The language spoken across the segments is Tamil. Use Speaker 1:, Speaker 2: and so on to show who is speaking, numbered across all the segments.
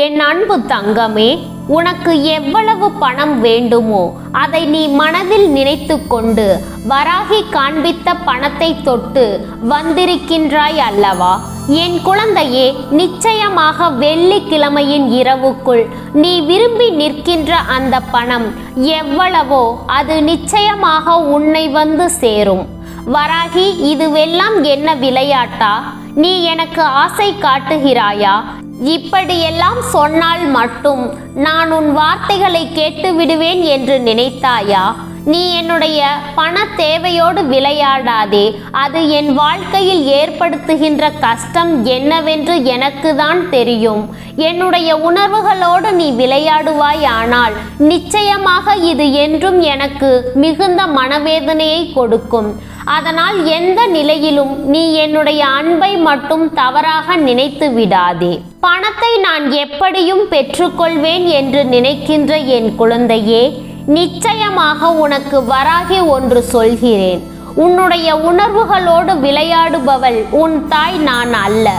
Speaker 1: என் அன்பு தங்கமே உனக்கு எவ்வளவு பணம் வேண்டுமோ அதை நீ மனதில் நினைத்து கொண்டு வராகி காண்பித்த பணத்தை தொட்டு வந்திருக்கின்றாய் அல்லவா? என் குழந்தையே நிச்சயமாக வெள்ளிக்கிழமையின் இரவுக்குள் நீ விரும்பி நிற்கின்ற அந்த பணம் எவ்வளவோ அது நிச்சயமாக உன்னை வந்து சேரும். வராகி இதுவெல்லாம் என்ன விளையாட்டா? நீ எனக்கு ஆசை காட்டுகிறாயா? இப்படியெல்லாம் சொன்னால் மட்டும் நான் உன் வார்த்தைகளை கேட்டு விடுவேன் என்று நினைத்தாயா? நீ என்னுடைய பண தேவையோடு விளையாடாதே அது என் வாழ்க்கையில் ஏற்படுத்துகின்ற கஷ்டம் என்னவென்று எனக்கு தான் தெரியும். என்னுடைய உணர்வுகளோடு நீ விளையாடுவாய் ஆனால் நிச்சயமாக இது என்றும் எனக்கு மிகுந்த மனவேதனையை கொடுக்கும். அதனால் எந்த நிலையிலும் நீ என்னுடைய அன்பை மட்டும் தவறாக நினைத்து விடாதே. பணத்தை நான் எப்படியும் பெற்றுக்கொள்வேன் என்று நினைக்கின்ற என் குழந்தையே நிச்சயமாக உனக்கு வராகி ஒன்று சொல்கிறேன். உன்னுடைய உணர்வுகளோடு விளையாடுபவள் உன் தாய் நான் அல்ல.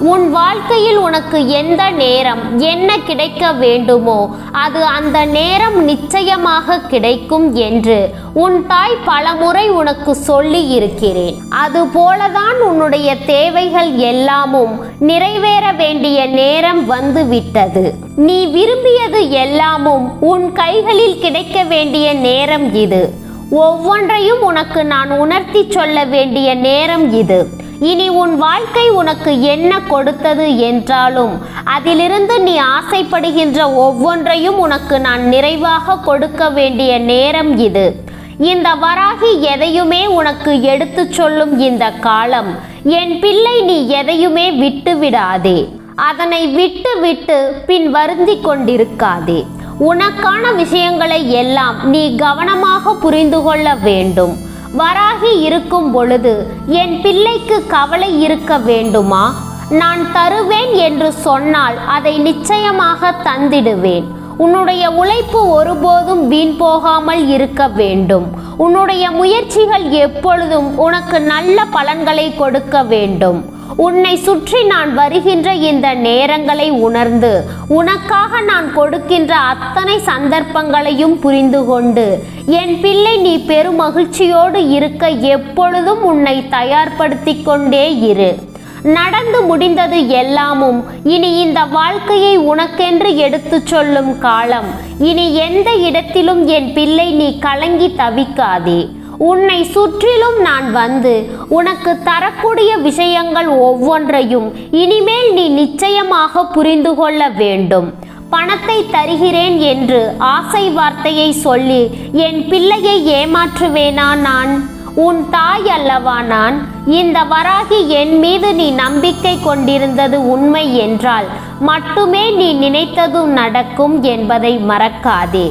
Speaker 1: உன் வாழ்க்கையில் உனக்கு எந்த நேரம் என்ன கிடைக்க வேண்டுமோ அது அந்த நேரம் நிச்சயமாக கிடைக்கும் என்று உன் தாய் பலமுறை உனக்கு சொல்லி இருக்கிறேன். அதுபோலதான் உன்னுடைய தேவைகள் எல்லாமும் நிறைவேற வேண்டிய நேரம் வந்து விட்டது. நீ விரும்பியது எல்லாமும் உன் கைகளில் கிடைக்க வேண்டிய நேரம் இது. ஒவ்வொன்றையும் உனக்கு நான் உணர்த்தி சொல்ல வேண்டிய நேரம் இது. இனி உன் வாழ்க்கை உனக்கு என்ன கொடுத்தது என்றாலும் அதிலிருந்து நீ ஆசைப்படுகின்ற ஒவ்வொன்றையும் உனக்கு நான் நிறைவாக கொடுக்க வேண்டிய நேரம் இது. இந்த வராகி எதையுமே உனக்கு எடுத்துச் சொல்லும் இந்த காலம் என் பிள்ளை நீ எதையுமே விட்டு விடாதே அதனை விட்டு விட்டு பின் வருந்தி கொண்டிருக்காதே உனக்கான விஷயங்களை எல்லாம் நீ கவனமாக புரிந்து கொள்ள வேண்டும். வராகி இருக்கும் பொழுது என் பிள்ளைக்கு கவலை இருக்க வேண்டுமா? நான் தருவேன் என்று சொன்னால் அதை நிச்சயமாக தந்திடுவேன். உன்னுடைய உழைப்பு ஒருபோதும் வீண் போகாமல் இருக்க வேண்டும். உன்னுடைய முயற்சிகள் எப்பொழுதும் உனக்கு நல்ல பலன்களை கொடுக்க வேண்டும். உன்னை சுற்றி நான் வருகின்ற இந்த நேரங்களை உணர்ந்து உனக்காக நான் கொடுக்கின்ற அத்தனை சந்தர்ப்பங்களையும் புரிந்து கொண்டு என் பிள்ளை நீ பெருமகிழ்ச்சியோடு இருக்க எப்பொழுதும் உன்னை தயார்படுத்தி கொண்டே இரு. நடந்து முடிந்தது எல்லாமும் இனி இந்த வாழ்க்கையை உனக்கென்று எடுத்துச் சொல்லும் காலம். இனி எந்த இடத்திலும் என் பிள்ளை நீ கலங்கி தவிக்காதே. உன்னை சுற்றிலும் நான் வந்து உனக்கு தரக்கூடிய விஷயங்கள் ஒவ்வொன்றையும் இனிமேல் நீ நிச்சயமாக புரிந்து கொள்ள வேண்டும். பணத்தை தருகிறேன் என்று ஆசை வார்த்தையை சொல்லி என் பிள்ளையை ஏமாற்றுவேனா நான்? உன் தாய் அல்லவா நான்? இந்த வராகி என் மீது நீ நம்பிக்கை கொண்டிருந்தது உண்மை என்றால் மட்டுமே நீ நினைத்ததும் நடக்கும் என்பதை மறக்காதே.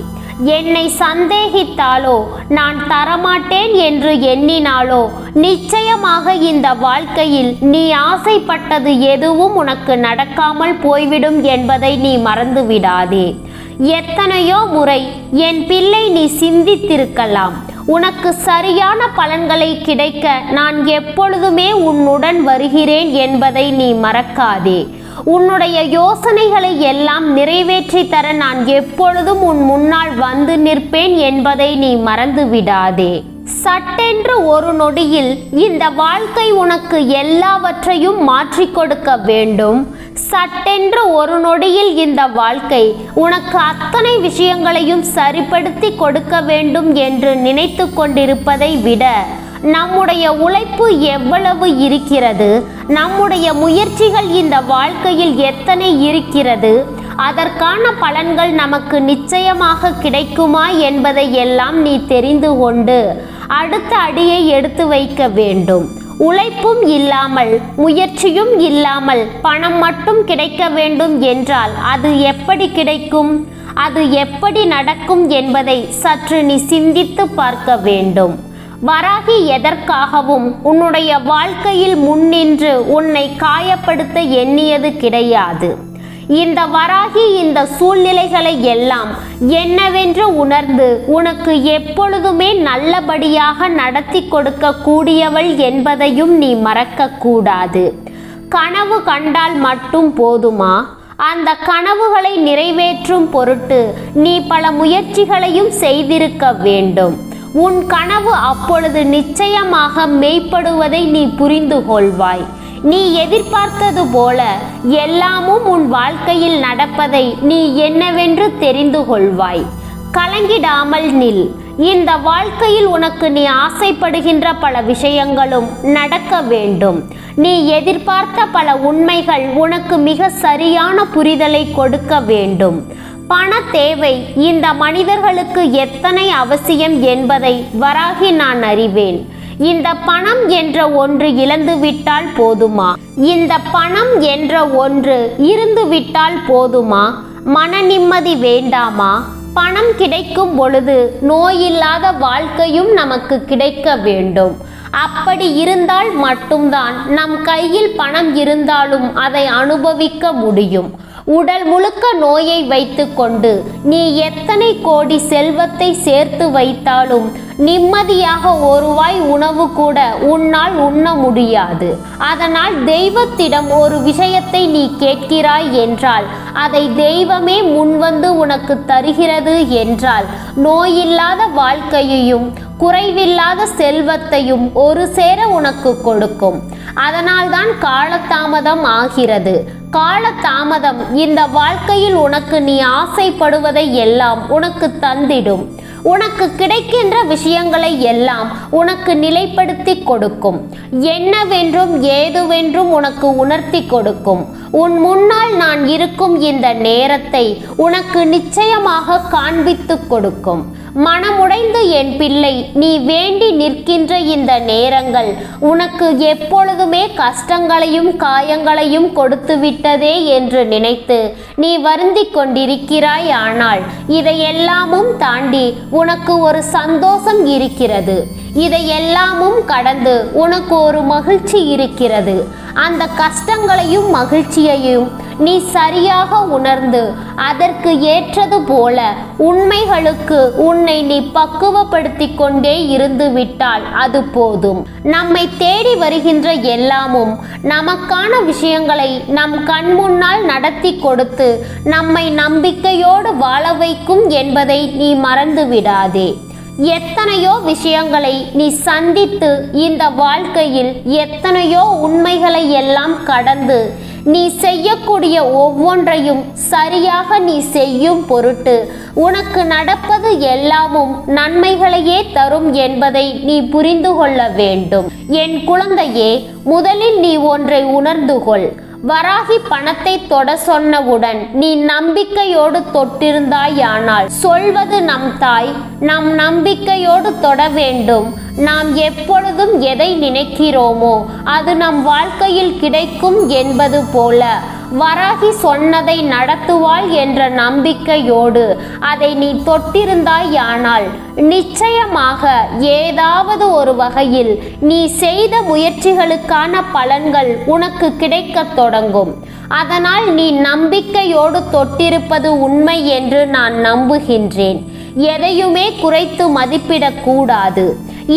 Speaker 1: என்னை சந்தேகித்தாலோ நான் தரமாட்டேன் என்று எண்ணினாலோ நிச்சயமாக இந்த வாழ்க்கையில் நீ ஆசைப்பட்டது எதுவும் உனக்கு நடக்காமல் போய்விடும் என்பதை நீ மறந்துவிடாதே. எத்தனையோ முறை என் பிள்ளை நீ சிந்தித்திருக்கலாம். உனக்கு சரியான பலன்களை கிடைக்க நான் எப்பொழுதுமே உன்னுடன் வருகிறேன் என்பதை நீ மறக்காதே. உன்னுடைய யோசனைகளை எல்லாம் நிறைவேற்றி தர நான் எப்பொழுதும் உன் முன்னால் வந்து நிற்பேன் என்பதை நீ மறந்து விடாதே. சட்டென்று ஒரு நொடியில் இந்த வாழ்க்கை உனக்கு எல்லாவற்றையும் மாற்றி கொடுக்க வேண்டும். சட்டென்று ஒரு நொடியில் இந்த வாழ்க்கை உனக்கு அத்தனை விஷயங்களையும் சரிப்படுத்தி கொடுக்க வேண்டும் என்று நினைத்து கொண்டிருப்பதை விட நம்முடைய உழைப்பு எவ்வளவு இருக்கிறது? நம்முடைய முயற்சிகள் இந்த வாழ்க்கையில் எத்தனை இருக்கிறது? அதற்கான பலன்கள் நமக்கு நிச்சயமாக கிடைக்குமா என்பதை எல்லாம் நீ தெரிந்து கொண்டு அடுத்த அடியை எடுத்து வைக்க வேண்டும். உழைப்பும் இல்லாமல் முயற்சியும் இல்லாமல் பணம் மட்டும் கிடைக்க வேண்டும் என்றால் அது எப்படி கிடைக்கும்? அது எப்படி நடக்கும் என்பதை சற்று நீ சிந்தித்து பார்க்க வேண்டும். வராகி எதற்காகவும் உன்னுடைய வாழ்க்கையில் முன்னின்று உன்னை காயப்படுத்த எண்ணியது கிடையாது. இந்த வராகி இந்த சூழ்நிலைகளை எல்லாம் என்னவென்று உணர்ந்து உனக்கு எப்பொழுதுமே நல்லபடியாக நடத்தி கொடுக்க கூடியவள் என்பதையும் நீ மறக்கக்கூடாது. கனவு கண்டால் மட்டும் போதுமா? அந்த கனவுகளை நிறைவேற்றும் பொருட்டு நீ பல முயற்சிகளையும் செய்திருக்க வேண்டும். உன் கனவு அப்பொழுது நிச்சயமாக மெய்ப்படுவதை நீ புரிந்து கொள்வாய். நீ எதிர்பார்த்தது போல எல்லாமும் உன் வாழ்க்கையில் நடப்பதை நீ என்னவென்று தெரிந்து கொள்வாய். கலங்கிடாமல் நில். இந்த வாழ்க்கையில் உனக்கு நீ ஆசைப்படுகின்ற பல விஷயங்களும் நடக்க வேண்டும். நீ எதிர்பார்த்த பல உண்மைகள் உனக்கு மிக சரியான புரிதலை கொடுக்க வேண்டும். பண தேவை இந்த மனிதர்களுக்கு எத்தனை அவசியம் என்பதை வராகி நான் அறிவேன். இந்த பணம் என்ற ஒன்று இழந்து விட்டால் போதுமா? இந்த பணம் என்ற ஒன்று இருந்து விட்டால் போதுமா? மன நிம்மதி வேண்டாமா? பணம் கிடைக்கும் பொழுது நோயில்லாத வாழ்க்கையும் நமக்கு கிடைக்க வேண்டும். அப்படி இருந்தால் மட்டும்தான் நம் கையில் பணம் இருந்தாலும் அதை அனுபவிக்க முடியும். உடல் முழுக்க நோயை வைத்துக்கொண்டு நீ எத்தனை கோடி செல்வத்தை சேர்த்து வைத்தாலும் நிம்மதியாக ஒருவாய் உணவு கூட உன்னால் உண்ண முடியாது. அதனால் தெய்வத்திடம் ஒரு விஷயத்தை நீ கேட்கிறாய் என்றால் அதை தெய்வமே முன்வந்து உனக்கு தருகிறது என்றால் நோயில்லாத வாழ்க்கையையும் குறைவில்லாத செல்வத்தையும் ஒரு சேர உனக்கு கொடுக்கும். அதனால்தான் காலதாமதம் ஆகிறது. காலதாமதம். இந்த வாழ்க்கையில் உனக்கு நீ ஆசைப்படுவதை எல்லாம் உனக்கு தந்திடும். உனக்கு கிடைக்கின்ற விஷயங்களை எல்லாம் உனக்கு நிலைப்படுத்தி கொடுக்கும். என்னவென்றும் ஏதுவென்றும் உனக்கு உணர்த்தி கொடுக்கும். உன் முன்னால் நான் இருக்கும் இந்த நேரத்தை உனக்கு நிச்சயமாக காண்பித்து கொடுக்கும். மனமுடைந்து என் பிள்ளை நீ வேண்டி நிற்கின்ற இந்த நேரங்கள் உனக்கு எப்பொழுதுமே கஷ்டங்களையும் காயங்களையும் கொடுத்து விட்டதே என்று நினைத்து நீ வருந்தி கொண்டிருக்கிறாய். ஆனால் இதையெல்லாமும் தாண்டி உனக்கு ஒரு சந்தோஷம் இருக்கிறது. இதையெல்லாமும் கடந்து உனக்கு ஒரு மகிழ்ச்சி இருக்கிறது. அந்த கஷ்டங்களையும் மகிழ்ச்சியையும் நீ சரியாக உணர்ந்து அதற்கு ஏற்றது போல உண்மைகளுக்கு உன்னை நீ பக்குவப்படுத்தி கொண்டே இருந்து விட்டால் அது போதும். நம்மை தேடி வருகின்ற எல்லாமும் நமக்கான விஷயங்களை நம் கண் முன்னால் நடத்தி கொடுத்து நம்மை நம்பிக்கையோடு வாழ வைக்கும் என்பதை நீ மறந்து விடாதே எத்தனையோ விஷயங்களை நீ சந்தித்து இந்த வாழ்க்கையில் எத்தனையோ உண்மைகளை எல்லாம் கடந்து நீ செய்யக்கூடிய ஒவ்வொன்றையும் சரியாக நீ செய்யும் பொருட்டு உனக்கு நடப்பது எல்லாமும் நன்மைகளையே தரும் என்பதை நீ புரிந்து கொள்ள வேண்டும். என் குழந்தையே முதலில் நீ ஒன்றை உணர்ந்து கொள். வராகி பணத்தை தொட சொன்னவுடன் நீ நம்பிக்கையோடு தொட்டிருந்தாயானால் சொல்வது நம் தாய் நம் நம்பிக்கையோடு தொட வேண்டும். நாம் எப்பொழுதும் எதை நினைக்கிறோமோ அது நம் வாழ்க்கையில் கிடைக்கும் என்பது போல. வராகி சொன்னதை நடத்துவாள் என்ற நம்பிக்கையோடு அதை நீ தொட்டிருந்தாயானால் நிச்சயமாக ஏதாவது ஒரு வகையில் நீ செய்த முயற்சிகளுக்கான பலன்கள் உனக்கு கிடைக்கத் தொடங்கும். அதனால் நீ நம்பிக்கையோடு தொட்டிருப்பது உண்மை என்று நான் நம்புகின்றேன். எதையுமே குறைத்து மதிப்பிடக்கூடாது.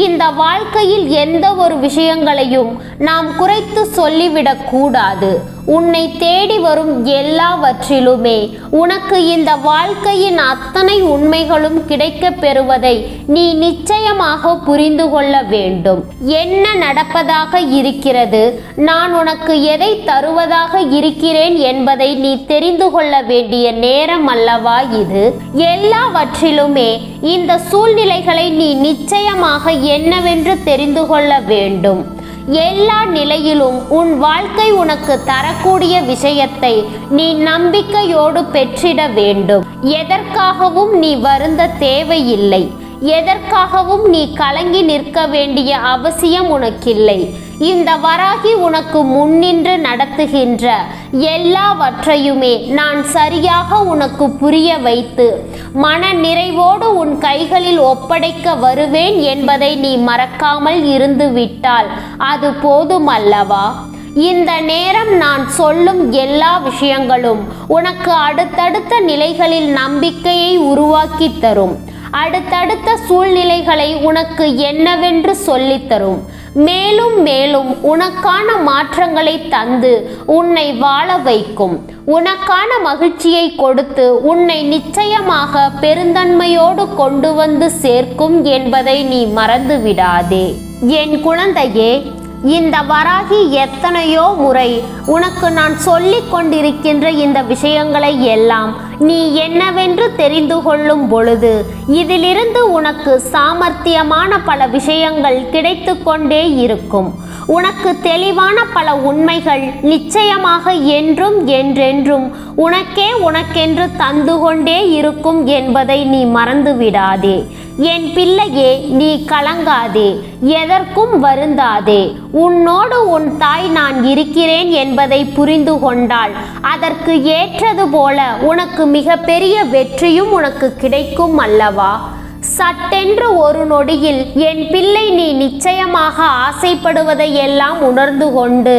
Speaker 1: இந்த வாழ்க்கையில் எந்த ஒரு விஷயங்களையும் நாம் குறைத்து சொல்லிவிடக்கூடாது. உன்னை தேடி வரும் எல்லாவற்றிலுமே உனக்கு இந்த வாழ்க்கையின் அத்தனை உண்மைகளும் கிடைக்கப் பெறுவதை நீ நிச்சயமாக புரிந்து கொள்ள வேண்டும். என்ன நடப்பதாக இருக்கிறது? நான் உனக்கு எதை தருவதாக இருக்கிறேன் என்பதை நீ தெரிந்து கொள்ள வேண்டிய நேரம் அல்லவா இது? எல்லாவற்றிலுமே இந்த சூழ்நிலைகளை நீ நிச்சயமாக என்னவென்று தெரிந்து கொள்ள வேண்டும். எல்லா நிலையிலும் உன் வாழ்க்கை உனக்கு தரக்கூடிய விஷயத்தை நீ நம்பிக்கையோடு பெற்றிட வேண்டும். எதற்காகவும் நீ வருந்த தேவையில்லை. எதற்காகவும் நீ கலங்கி நிற்க வேண்டிய அவசியம் உனக்கில்லை. இந்த வராகி உனக்கு முன்னின்று நடத்துகின்ற எல்லாவற்றையுமே நான் சரியாக உனக்கு புரிய வைத்து மன நிறைவோடு உன் கைகளில் ஒப்படைக்க வருவேன் என்பதை நீ மறக்காமல் இருந்து விட்டால் அது போதுமல்லவா? இந்த நேரம் நான் சொல்லும் எல்லா விஷயங்களும் உனக்கு அடுத்தடுத்த நிலைகளில் நம்பிக்கையை உருவாக்கி தரும். அடுத்தடுத்த சூழ்நிலைகளை உனக்கு என்னவென்று சொல்லித் தரும். மேலும் மேலும் உனக்கான மாற்றங்களை தந்து உன்னை வாழ வைக்கும். உனக்கான மகிழ்ச்சியை கொடுத்து உன்னை நிச்சயமாக பெருந்தன்மையோடு கொண்டு வந்து சேர்க்கும் என்பதை நீ மறந்து விடாதே என் குழந்தையே இந்த வராகி எத்தனையோ முறை உனக்கு நான் சொல்லிக் கொண்டிருக்கின்ற இந்த விஷயங்களை எல்லாம் நீ என்னவென்று தெரிந்து கொள்ளும் பொழுது இதிலிருந்து உனக்கு சாமர்த்தியமான பல விஷயங்கள் கிடைத்து கொண்டே இருக்கும். உனக்கு தெளிவான பல உண்மைகள் நிச்சயமாக என்றும் என்றென்றும். உனக்கே உனக்கென்று தந்து கொண்டே இருக்கும் என்பதை நீ மறந்துவிடாதே. என் பிள்ளையே நீ கலங்காதே. எதற்கும் வருந்தாதே. உன்னோடு உன் தாய் நான் இருக்கிறேன் என்பதை புரிந்து கொண்டால் அதற்கு ஏற்றது போல உனக்கு மிகப்பெரிய வெற்றியும் உனக்கு கிடைக்கும் அல்லவா? சட்டென்று ஒரு நொடியில் என் பிள்ளை நீ நிச்சயமாக ஆசைப்படுவதை எல்லாம் உணர்ந்து கொண்டு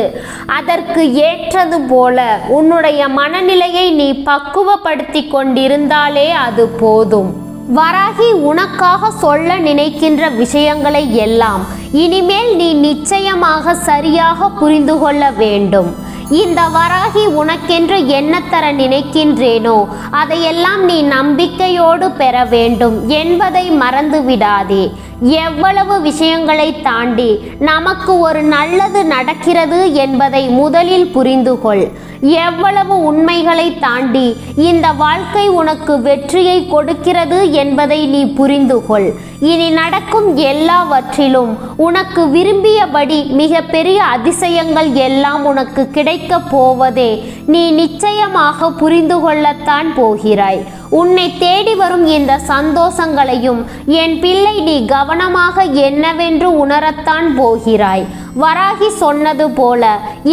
Speaker 1: அதற்கு ஏற்றது போல உன்னுடைய மனநிலையை நீ பக்குவப்படுத்தி கொண்டிருந்தாலே அது போதும். வராகி உனக்காக சொல்ல நினைக்கின்ற விஷயங்களை எல்லாம் இனிமேல் நீ நிச்சயமாக சரியாக புரிந்து கொள்ள வேண்டும். இந்த வராகி உனக்கென்று என்ன தர நினைக்கின்றேனோ? அதையெல்லாம் நீ நம்பிக்கையோடு பெற வேண்டும் என்பதை மறந்து விடாதே எவ்வளவு விஷயங்களை தாண்டி நமக்கு ஒரு நல்லது நடக்கிறது என்பதை முதலில் புரிந்து கொள். எவ்வளவு உண்மைகளை தாண்டி இந்த வாழ்க்கை உனக்கு வெற்றியை கொடுக்கிறது என்பதை நீ புரிந்து கொள். இனி நடக்கும் எல்லாவற்றிலும் உனக்கு விரும்பியபடி மிக பெரிய அதிசயங்கள் எல்லாம் உனக்கு கிடைக்கப் போவதே நீ நிச்சயமாக புரிந்து கொள்ளத்தான் போகிறாய். உன்னை தேடி வரும் இந்த சந்தோஷங்களையும் என் பிள்ளை நீ கவனமாக என்னவென்று உணரத்தான் போகிறாய். வராகி சொன்னது போல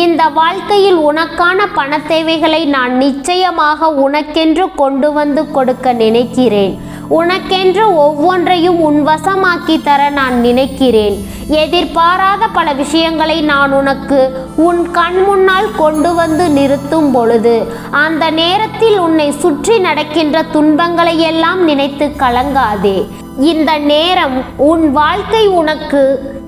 Speaker 1: இந்த வாழ்க்கையில் உனக்கான பண தேவைகளை நான் நிச்சயமாக உனக்கென்று கொண்டு வந்து கொடுக்க நினைக்கிறேன். உனக்கென்று ஒவ்வொன்றையும் உன் வசமாக்கி தர நான் நினைக்கிறேன். எதிர்பாராத பல விஷயங்களை நான் உனக்கு உன் கண் முன்னால் கொண்டு வந்து நிறுத்தும் பொழுது அந்த நேரத்தில் உன்னை சுற்றி நடக்கின்ற துன்பங்களை எல்லாம் நினைத்து கலங்காதே. இந்த நேரம் உன் வாழ்க்கை உனக்கு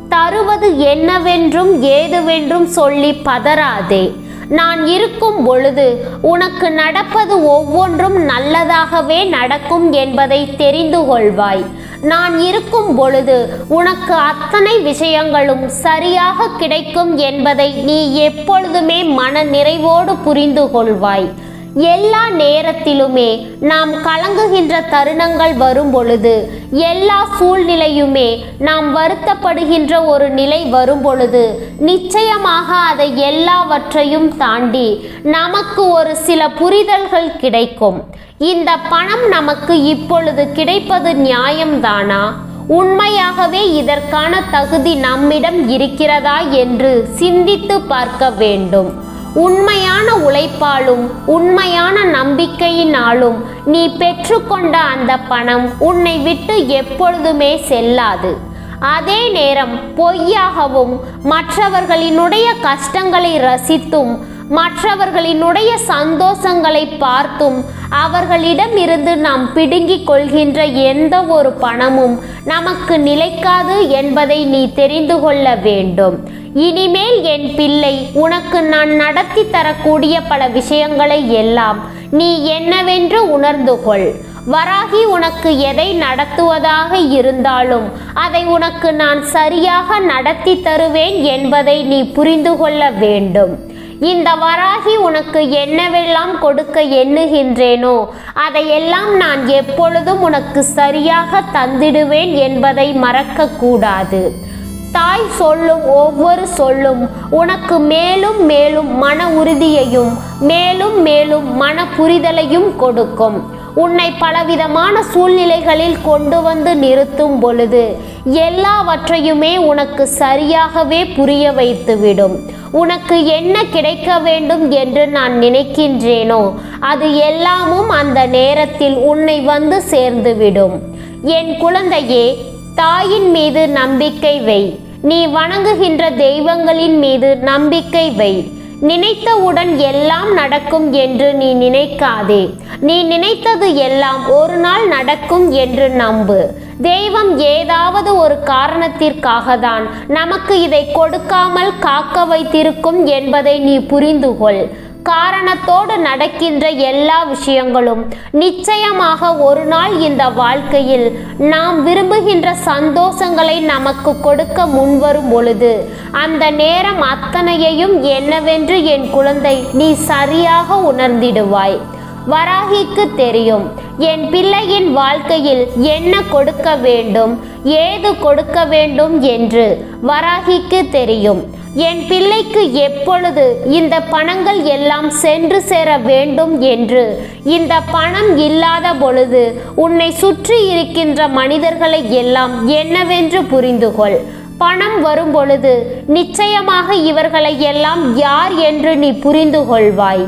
Speaker 1: தருவது என்னவென்றும் ஏதுவென்றும் சொல்லி பதறாதே. நான் இருக்கும் பொழுது உனக்கு நடப்பது ஒவ்வொன்றும் நல்லதாகவே நடக்கும் என்பதை தெரிந்து கொள்வாய். நான் இருக்கும் பொழுது உனக்கு அத்தனை விஷயங்களும் சரியாக கிடைக்கும் என்பதை நீ எப்பொழுதுமே மன நிறைவோடு புரிந்து கொள்வாய். எல்லா நேரத்திலுமே நாம் கலங்குகின்ற தருணங்கள் வரும் பொழுது எல்லா சூழ்நிலையுமே நாம் வருத்தப்படுகின்ற ஒரு நிலை வரும் பொழுது நிச்சயமாக அதை எல்லாவற்றையும் தாண்டி நமக்கு ஒரு சில புரிதல்கள் கிடைக்கும். இந்த பணம் நமக்கு இப்பொழுது கிடைப்பது நியாயம்தானா? உண்மையாகவே இதற்கான தகுதி நம்மிடம் இருக்கிறதா என்று சிந்தித்து பார்க்க வேண்டும். உண்மையான உழைப்பாலும் உண்மையான நம்பிக்கையினாலும் நீ பெற்றுக்கொண்ட அந்த பணம் உன்னை விட்டு எப்பொழுதுமே செல்லாது. அதே நேரம் பொய்யாகவும் மற்றவர்களினுடைய கஷ்டங்களை ரசித்தும் மற்றவர்களினுடைய சந்தோஷங்களை பார்த்தும் அவர்களிடமிருந்து நாம் பிடுங்கிக் கொள்கின்ற எந்த ஒரு பணமும் நமக்கு நிலைக்காது என்பதை நீ தெரிந்து கொள்ள வேண்டும். இனிமேல் என் பிள்ளை உனக்கு நான் நடத்தி தரக்கூடிய பல விஷயங்களை எல்லாம் நீ என்னவென்று உணர்ந்து கொள். வராகி உனக்கு எதை நடத்துவதாக இருந்தாலும் அதை உனக்கு நான் சரியாக நடத்தி தருவேன் என்பதை நீ புரிந்து கொள்ள வேண்டும். இந்த வராகி உனக்கு என்னவெல்லாம் கொடுக்க எண்ணுகின்றேனோ அதையெல்லாம் நான் எப்பொழுதும் உனக்கு சரியாக தந்திடுவேன் என்பதை மறக்கக்கூடாது. தாய் சொல்லும் ஒவ்வொரு சொல்லும் உனக்கு மேலும் மேலும் மன உறுதியையும் மேலும் மேலும் மன புரிதலையும் கொடுக்கும். உன்னை பலவிதமான சூழ்நிலைகளில் கொண்டு வந்து நிறுத்தும் பொழுது எல்லாவற்றையுமே உனக்கு சரியாகவே புரிய வைத்துவிடும். உனக்கு என்ன கிடைக்க வேண்டும் என்று நான் நினைக்கின்றேனோ அது எல்லாமும் அந்த நேரத்தில் உன்னை வந்து சேர்ந்துவிடும். என் குழந்தையே தாயின் மீது நம்பிக்கை வை. நீ வணங்குகின்ற தெய்வங்களின் மீது நம்பிக்கை வை. நினைத்தவுடன் எல்லாம் நடக்கும் என்று நீ நினைக்காதே. நீ நினைத்தது எல்லாம் ஒரு நாள் நடக்கும் என்று நம்பு. தெய்வம் ஏதாவது ஒரு காரணத்திற்காக தான் நமக்கு இதை கொடுக்காமல் காக்க வைத்திருக்கும் என்பதை நீ புரிந்துகொள். காரணத்தோடு நடக்கின்ற எல்லா விஷயங்களும் நிச்சயமாக ஒரு நாள் இந்த வாழ்க்கையில் நாம் விரும்புகின்ற சந்தோஷங்களை நமக்கு கொடுக்க முன்வரும் பொழுது அந்த நேரம் அத்தனையையும் என்னவென்று என் குழந்தை நீ சரியாக உணர்ந்திடுவாய். வராகிக்கு தெரியும் என் பிள்ளையின் வாழ்க்கையில் என்ன கொடுக்க வேண்டும் ஏது கொடுக்க வேண்டும் என்று வராகிக்கு தெரியும். என் பிள்ளைக்கு எப்பொழுது இந்த பணங்கள் எல்லாம் சென்று சேர வேண்டும் என்று? இந்த பணம் இல்லாத பொழுது உன்னை சுற்றி இருக்கின்ற மனிதர்களை எல்லாம் என்னவென்று புரிந்து கொள். பணம் வரும் பொழுது நிச்சயமாக இவர்களை எல்லாம் யார் என்று நீ புரிந்து கொள்வாய்.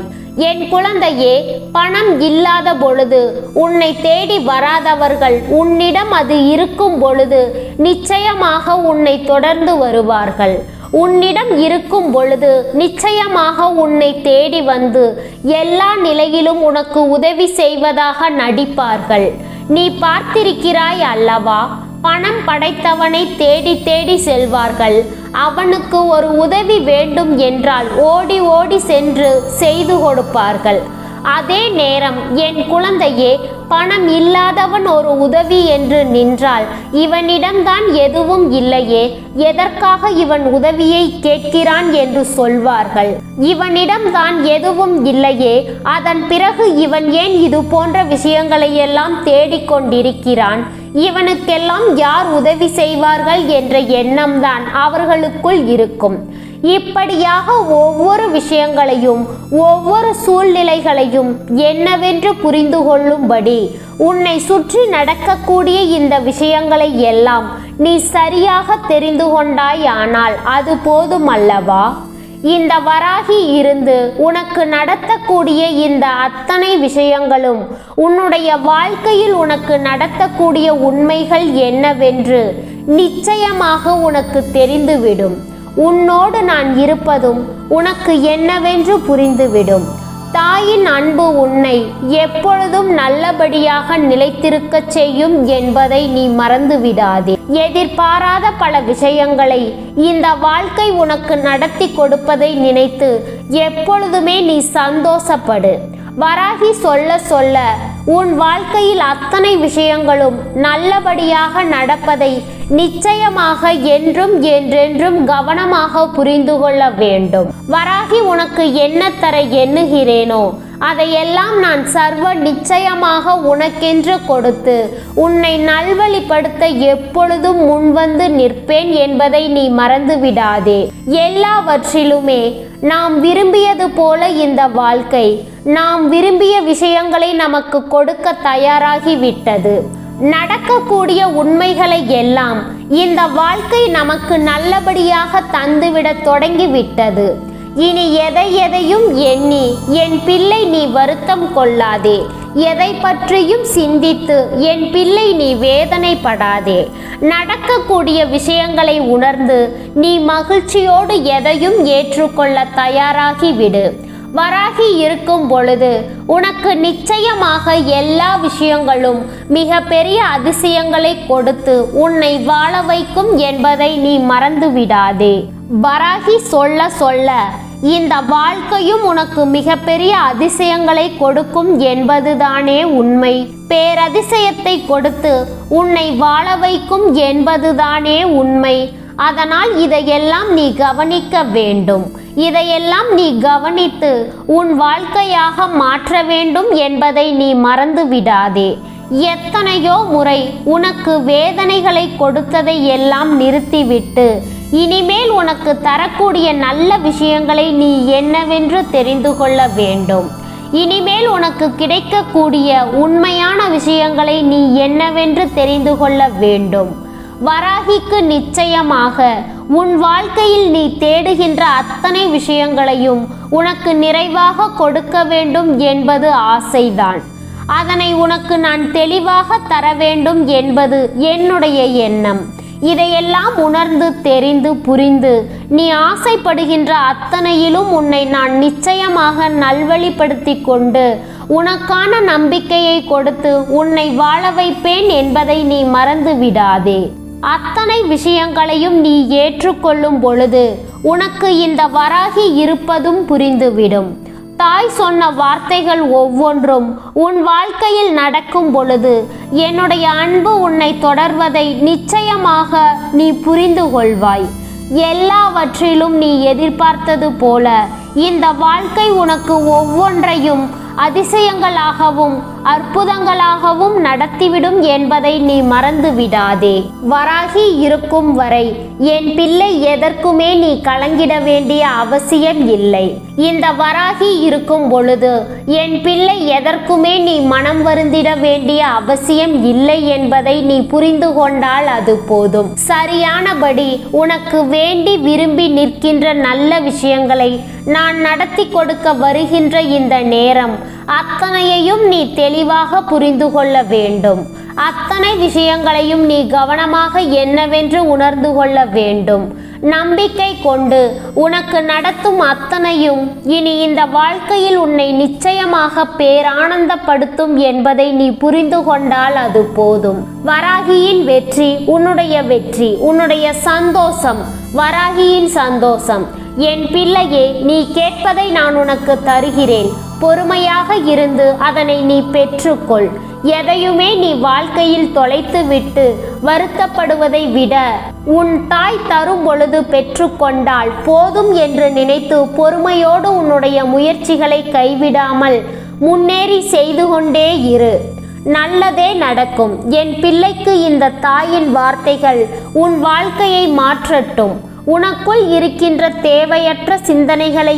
Speaker 1: என் குழந்தையே பணம் இல்லாத பொழுது உன்னை தேடி வராதவர்கள் உன்னிடம் அது இருக்கும் பொழுது நிச்சயமாக உன்னை தொடர்ந்து வருவார்கள். உன்னிடம் இருக்கும் பொழுது நிச்சயமாக உன்னை தேடி வந்து எல்லா நிலையிலும் உனக்கு உதவி செய்வதாக நடிப்பார்கள். நீ பார்த்திருக்கிறாய் அல்லவா? பணம் படைத்தவனை தேடி தேடி செல்வார்கள். அவனுக்கு ஒரு உதவி வேண்டும் என்றால் ஓடி ஓடி சென்று செய்து கொடுப்பார்கள். அதே நேரம் என் குழந்தையே பணம் இல்லாதவன் ஒரு உதவி என்று நின்றால் இவனிடம்தான் எதுவும் இல்லையே எதற்காக இவன் உதவியை கேட்கிறான் என்று சொல்வார்கள். இவனிடம்தான் எதுவும் இல்லையே அதன் பிறகு இவன் ஏன் இது போன்ற விஷயங்களை எல்லாம் தேடிக்கொண்டிருக்கிறான் இவனுக்கெல்லாம் யார் உதவி செய்வார்கள் என்ற எண்ணம்தான் அவர்களுக்குள் இருக்கும். இப்படியாக ஒவ்வொரு விஷயங்களையும் ஒவ்வொரு சூழ்நிலைகளையும் என்னவென்று புரிந்து கொள்ளும்படி உன்னை சுற்றி நடக்கக்கூடிய இந்த விஷயங்களை எல்லாம் நீ சரியாக தெரிந்து கொண்டாயானால் அது போதும் அல்லவா இந்த வராகி இருந்து உனக்கு நடத்தக்கூடிய இந்த அத்தனை விஷயங்களும் உன்னுடைய வாழ்க்கையில் உனக்கு நடத்தக்கூடிய உண்மைகள் என்னவென்று நிச்சயமாக உனக்கு தெரிந்துவிடும். உன்னோடு நான் இருப்பதும் உனக்கு என்னவென்று புரிந்துவிடும். தாயின் அன்பு உன்னை எப்பொழுதும் நல்லபடியாக நிலைத்திருக்கச் செய்யும் என்பதை நீ மறந்து விடாதே எதிர்பாராத பல விஷயங்களை இந்த வாழ்க்கை உனக்கு நடத்தி கொடுப்பதை நினைத்து எப்பொழுதுமே நீ சந்தோஷப்படு. வராகி சொல்ல சொல்ல உன் வாழ்க்கையில் அத்தனை விஷயங்களும் நல்லபடியாக நடப்பதை நிச்சயமாக என்றும் என்றென்றும் கவனமாக புரிந்து கொள்ள வேண்டும். வராகி உனக்கு என்ன தர எண்ணுகிறேனோ அதையெல்லாம் நான் சர்வ நிச்சயமாக உனக்கென்று கொடுத்து உன்னை நல்வழிப்படுத்த எப்பொழுதும் முன்வந்து நிற்பேன் என்பதை நீ மறந்து விடாதே எல்லாவற்றிலுமே நாம் விரும்பியது போல இந்த வாழ்க்கை. நாம் விரும்பிய விஷயங்களை நமக்கு கொடுக்க தயாராகி விட்டது நடக்கக்கூடிய உண்மைகளை எல்லாம் இந்த வாழ்க்கை நமக்கு நல்லபடியாக தந்துவிட தொடங்கிவிட்டது. இனி எதை எதையும் எண்ணி என் பிள்ளை நீ வருத்தம் கொள்ளாதே. எதை பற்றியும் சிந்தித்து என் பிள்ளை நீ வேதனைப்படாதே. நடக்கக்கூடிய விஷயங்களை உணர்ந்து நீ மகிழ்ச்சியோடு எதையும் ஏற்றுக்கொள்ள தயாராகி விடு. வராகி இருக்கும் பொழுது உனக்கு நிச்சயமாக எல்லா விஷயங்களும் மிக பெரிய அதிசயங்களை கொடுத்து உன்னை வாழ வைக்கும் என்பதை நீ மறந்து விடாதே வராகி சொல்ல சொல்ல இந்த வாழ்க்கையும் உனக்கு மிகப்பெரிய அதிசயங்களை கொடுக்கும் என்பதுதானே உண்மை. பேரதிசயத்தை கொடுத்து உன்னை வாழ வைக்கும் என்பதுதானே உண்மை. அதனால் இதையெல்லாம் நீ கவனிக்க வேண்டும். இதையெல்லாம் நீ கவனித்து உன் வாழ்க்கையாக மாற்ற வேண்டும் என்பதை நீ மறந்து விடாதே எத்தனையோ முறை உனக்கு வேதனைகளை கொடுத்ததை எல்லாம் நிறுத்திவிட்டு இனிமேல் உனக்கு தரக்கூடிய நல்ல விஷயங்களை நீ என்னவென்று தெரிந்து கொள்ள வேண்டும். இனிமேல் உனக்கு கிடைக்கக்கூடிய உண்மையான விஷயங்களை நீ என்னவென்று தெரிந்து கொள்ள வேண்டும். வராகிக்கு நிச்சயமாக உன் வாழ்க்கையில் நீ தேடுகின்ற அத்தனை விஷயங்களையும் உனக்கு நிறைவாக கொடுக்க வேண்டும் என்பது ஆசைதான். அதனை உனக்கு நான் தெளிவாக தர வேண்டும் என்பது என்னுடைய எண்ணம். இதையெல்லாம் உணர்ந்து தெரிந்து புரிந்து நீ ஆசைப்படுகின்ற அத்தனையிலும் உன்னை நான் நிச்சயமாக நல்வழிப்படுத்தி கொண்டு உனக்கான நம்பிக்கையை கொடுத்து உன்னை வாழ வைப்பேன் என்பதை நீ மறந்து விடாதே. அத்தனை விஷயங்களையும் நீ ஏற்றுக்கொள்ளும் பொழுது உனக்கு இந்த வராகி இருப்பதும் புரிந்துவிடும். தாய் சொன்ன வார்த்தைகள் ஒவ்வொன்றும் உன் வாழ்க்கையில் நடக்கும் பொழுது என்னுடைய அன்பு உன்னை தொடர்வதை நிச்சயமாக நீ புரிந்து கொள்வாய். எல்லாவற்றிலும் நீ எதிர்பார்த்தது போல இந்த வாழ்க்கை உனக்கு ஒவ்வொன்றையும் அதிசயங்களாகவும் அற்புதங்களாகவும் நடத்திவிடும் என்பதை நீ மறந்து விடாதே வராகி இருக்கும் வரை என் பிள்ளை எதற்குமே நீ கலங்கிட வேண்டிய அவசியம் இல்லை. இந்த வராகி இருக்கும் பொழுது என் பிள்ளை எதற்குமே நீ மனம் வருந்திட வேண்டிய அவசியம் இல்லை என்பதை நீ புரிந்து கொண்டால் அது போதும். சரியானபடி உனக்கு வேண்டி விரும்பி நிற்கின்ற நல்ல விஷயங்களை நான் நடத்தி கொடுக்க வருகின்ற இந்த நேரம் அத்தனையையும் நீ தெளிவாக புரிந்து கொள்ள வேண்டும். அத்தனை விஷயங்களையும் நீ கவனமாக என்னவென்று உணர்ந்து கொள்ள வேண்டும். நம்பிக்கை கொண்டு உனக்கு நடத்தும் அத்தனையும் இனி இந்த வாழ்க்கையில் உன்னை நிச்சயமாக பேரானந்தப்படுத்தும் என்பதை நீ புரிந்து கொண்டால் அது போதும். வராகியின் வெற்றி உன்னுடைய வெற்றி உன்னுடைய சந்தோஷம் வராகியின் சந்தோஷம். என் பிள்ளையே நீ கேட்பதை நான் உனக்கு தருகிறேன். பொறுமையாக இருந்து அதனை நீ பெற்றுக்கொள். எதையுமே நீ வாழ்க்கையில் தொலைத்து விட்டு வருத்தப்படுவதை விட உன் தாய் தரும் பொழுது பெற்றுக்கொண்டால் போதும் என்று நினைத்து பொறுமையோடு உன்னுடைய முயற்சிகளை கைவிடாமல் முன்னேறி செய்து கொண்டே இரு. நல்லதே நடக்கும். என் பிள்ளைக்கு இந்த தாயின் வார்த்தைகள் உன் வாழ்க்கையை மாற்றட்டும். உனக்குள் இருக்கின்ற தேவையற்ற சிந்தனைகளை